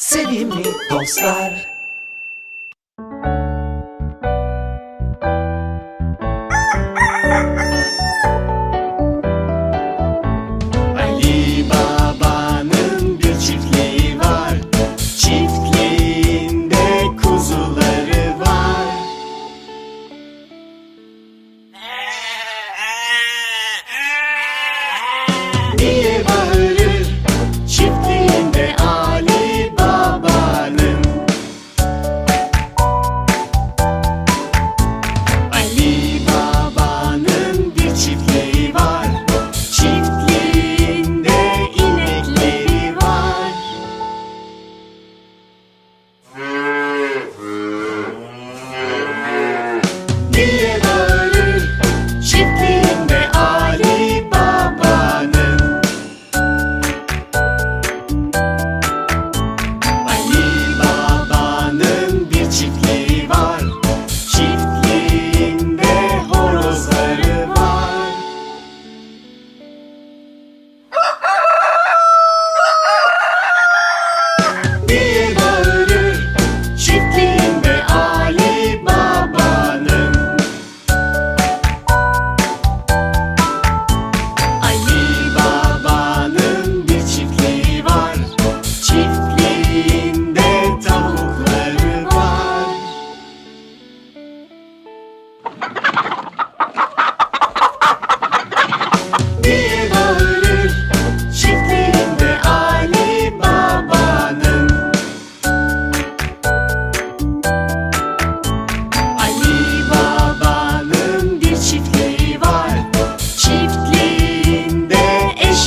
Sevimli dostlar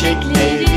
gerçekleri